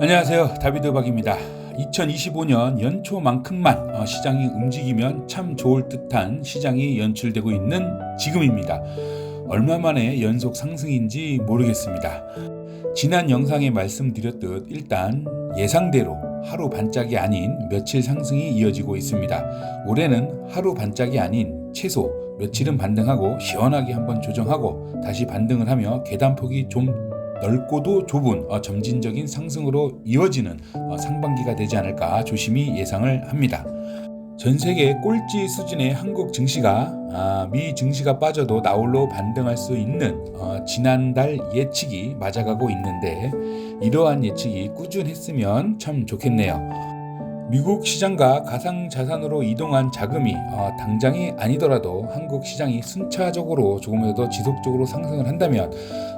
안녕하세요. 다비드 박입니다. 2025년 연초만큼만 어, 시장이 움직이면 참 좋을 듯한 시장이 연출되고 있는 지금입니다. 얼마 만에 연속 상승인지 모르겠습니다. 지난 영상에 말씀드렸듯 일단 예상대로 하루 반짝이 아닌 며칠 상승이 이어지고 있습니다. 올해는 하루 반짝이 아닌 최소 며칠은 반등하고 시원하게 한번 조정하고 다시 반등을 하며 계단폭이 좀 넓고도 좁은 어, 점진적인 상승으로 이어지는 어, 상반기가 되지 않을까 조심히 예상을 합니다. 전 세계 꼴찌 수준의 한국 증시가 아, 미 증시가 빠져도 나홀로 반등할 수 있는 어, 지난달 예측이 맞아가고 있는데 이러한 예측이 꾸준했으면 참 좋겠네요. 미국 시장과 가상 자산으로 이동한 자금이 어, 당장이 아니더라도 한국 시장이 순차적으로 조금이라도 지속적으로 상승을 한다면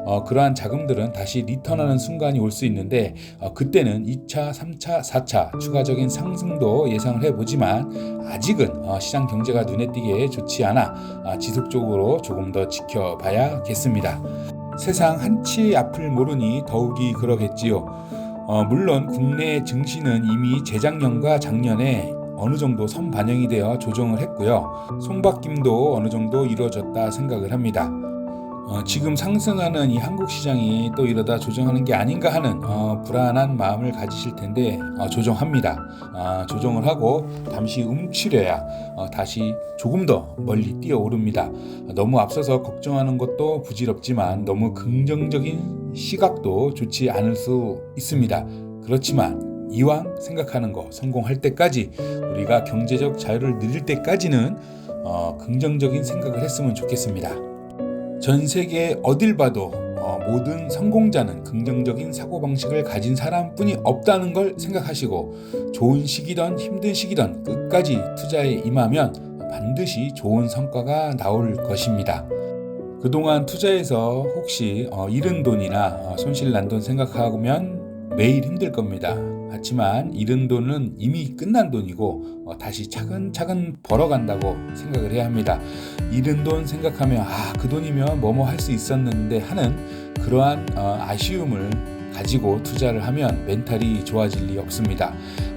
어, 그러한 자금들은 다시 리턴하는 순간이 올 수 있는데 어, 그때는 2차, 3차, 4차 추가적인 상승도 예상을 해보지만 아직은 어, 시장 경제가 눈에 띄게 좋지 않아 아, 지속적으로 조금 더 지켜봐야겠습니다. 세상 한치 앞을 모르니 더욱이 그러겠지요. 어, 물론 국내 증시는 이미 재작년과 작년에 어느 정도 선반영이 되어 조정을 했고요. 손바뀜도 어느 정도 이루어졌다 생각을 합니다. 어, 지금 상승하는 이 한국 시장이 또 이러다 조정하는 게 아닌가 하는 어, 불안한 마음을 가지실 텐데 어, 조정합니다. 아, 조정을 하고 잠시 움츠려야 어, 다시 조금 더 멀리 뛰어오릅니다. 너무 앞서서 걱정하는 것도 부질없지만 너무 긍정적인 시각도 좋지 않을 수 있습니다. 그렇지만 이왕 생각하는 거 성공할 때까지 우리가 경제적 자유를 누릴 때까지는 어, 긍정적인 생각을 했으면 좋겠습니다. 전 세계 어딜 봐도 어, 모든 성공자는 긍정적인 사고방식을 가진 사람뿐이 없다는 걸 생각하시고 좋은 시기든 힘든 시기든 끝까지 투자에 임하면 반드시 좋은 성과가 나올 것입니다. 그동안 투자해서 혹시 어, 잃은 돈이나 어, 손실 난 돈 생각하면 매일 힘들 겁니다. 하지만 잃은 돈은 이미 끝난 돈이고 어, 다시 차근차근 벌어간다고 생각을 해야 합니다. 잃은 돈 생각하면 아 그 돈이면 뭐뭐 할 수 있었는데 하는 그러한 어, 아쉬움을 가지고 투자를 하면 멘탈이 좋아질 리 없습니다.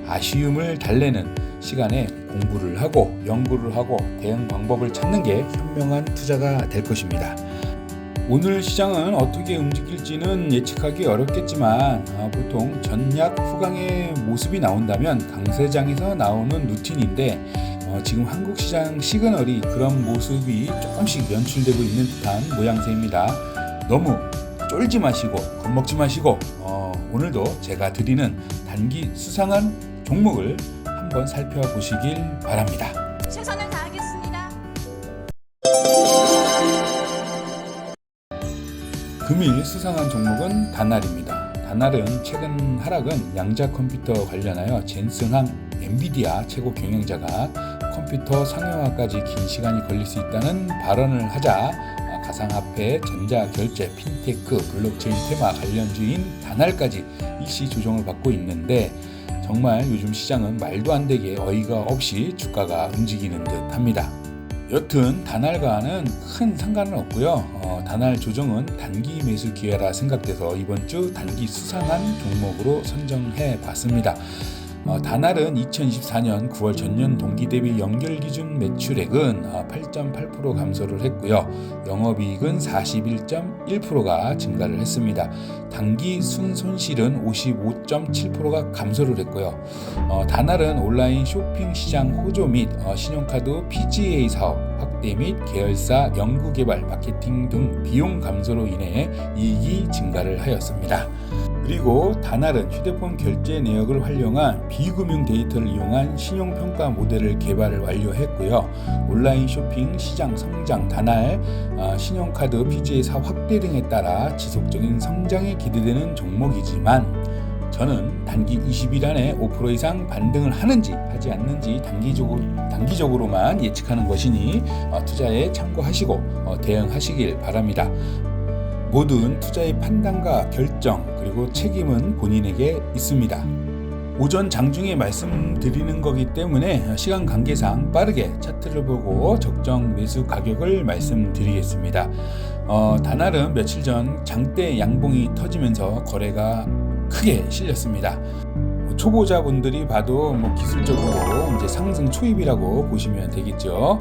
아쉬움을 달래는 시간에 공부를 하고 연구를 하고 대응 방법을 찾는 게 현명한 투자가 될 것입니다. 오늘 시장은 어떻게 움직일지는 예측하기 어렵겠지만 아, 보통 전약 후강의 모습이 나온다면 강세장에서 나오는 루틴인데 어, 지금 한국 시장 시그널이 그런 모습이 조금씩 연출되고 있는 듯한 모양새입니다. 너무 쫄지 마시고 겁먹지 마시고 어, 오늘도 제가 드리는 단기 수상한 종목을 한번 살펴보시길 바랍니다. 금일 수상한 종목은 다날입니다. 다날은 최근 하락은 양자 컴퓨터 관련하여 젠슨항 엔비디아 최고 경영자가 컴퓨터 상용화까지 긴 시간이 걸릴 수 있다는 발언을 하자 가상화폐, 전자결제, 핀테크, 블록체인 테마 관련주인 다날까지 일시 조정을 받고 있는데 정말 요즘 시장은 말도 안 되게 어이가 없이 주가가 움직이는 듯 합니다. 여튼 다날과는 큰 상관은 없고요. 어, 다날 조정은 단기 매수 기회라 생각돼서 이번 주 단기 수상한 종목으로 선정해 봤습니다. 어, 다날은 2024년 9월 전년 동기 대비 연결 기준 매출액은 어, 8.8% 감소를 했고요. 영업이익은 41.1%가 증가를 했습니다. 단기 순 손실은 55.7%가 감소를 했고요. 어, 다날은 온라인 쇼핑 시장 호조 및 어, 신용카드 PGA 사업 확대 및 계열사 연구개발 마케팅 등 비용 감소로 인해 이익이 증가를 하였습니다. 그리고 다날은 휴대폰 결제 내역을 활용한 비금융 데이터를 이용한 신용평가 모델을 개발을 완료했고요. 온라인 쇼핑 시장 성장 다날 아, 신용카드 PGA 사업 확대 등에 따라 지속적인 성장이 기대되는 종목이지만 저는 단기 20일 안에 5% 이상 반등을 하는지 하지 않는지 단기적으로, 단기적으로만 예측하는 것이니 어, 투자에 참고하시고 어, 대응하시길 바랍니다. 모든 투자의 판단과 결정 그리고 책임은 본인에게 있습니다. 오전 장중에 말씀드리는 거기 때문에 시간 관계상 빠르게 차트를 보고 적정 매수 가격을 말씀드리겠습니다. 어, 단알은 며칠 전 장대 양봉이 터지면서 거래가 크게 실렸습니다. 초보자분들이 봐도 뭐 기술적으로 이제 상승 초입이라고 보시면 되겠죠.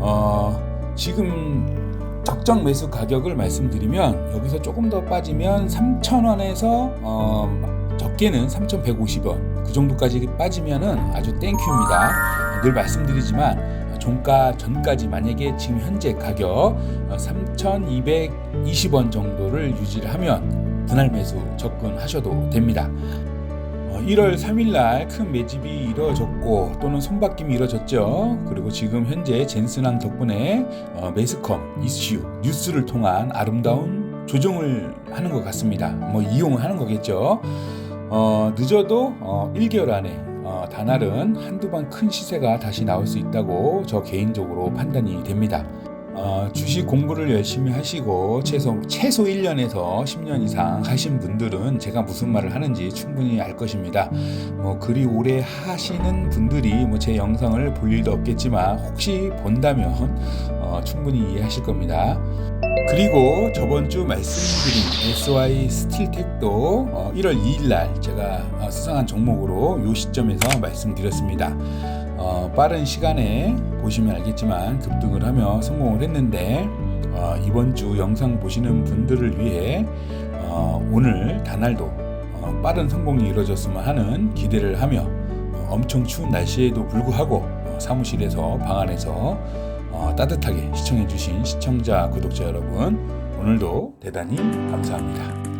어, 지금 적정 매수 가격을 말씀드리면 여기서 조금 더 빠지면 3,000원에서 어, 적게는 3,150원 그 정도까지 빠지면은 아주 땡큐입니다. 늘 말씀드리지만 종가 전까지 만약에 지금 현재 가격 3,220원 정도를 유지를 하면 분할 매수 접근하셔도 됩니다. 1월 3일 날 큰 매집이 이루어졌고 또는 손바뀜이 이루어졌죠. 그리고 지금 현재 젠슨항 덕분에 어, 매스컴 이슈 뉴스를 통한 아름다운 조정을 하는 것 같습니다. 뭐 이용을 하는 거겠죠. 어, 늦어도 어, 1개월 안에 어, 단알은 한두 번 큰 시세가 다시 나올 수 있다고 저 개인적으로 판단이 됩니다. 어, 주식 공부를 열심히 하시고 최소 최소 1년에서 10년 이상 하신 분들은 제가 무슨 말을 하는지 충분히 알 것입니다. 뭐 그리 오래 하시는 분들이 뭐 제 영상을 볼 일도 없겠지만 혹시 본다면 어, 충분히 이해하실 겁니다. 그리고 저번 주 말씀드린 SY 스틸텍도 어, 1월 2일 날 제가 어, 수상한 종목으로 이 시점에서 말씀드렸습니다. 어, 빠른 시간에 보시면 알겠지만 급등을 하며 성공을 했는데 어, 이번 주 영상 보시는 분들을 위해 어, 오늘 단알도 어, 빠른 성공이 이루어졌으면 하는 기대를 하며 어, 엄청 추운 날씨에도 불구하고 어, 사무실에서 방 안에서 어, 따뜻하게 시청해주신 시청자 구독자 여러분 오늘도 대단히 감사합니다.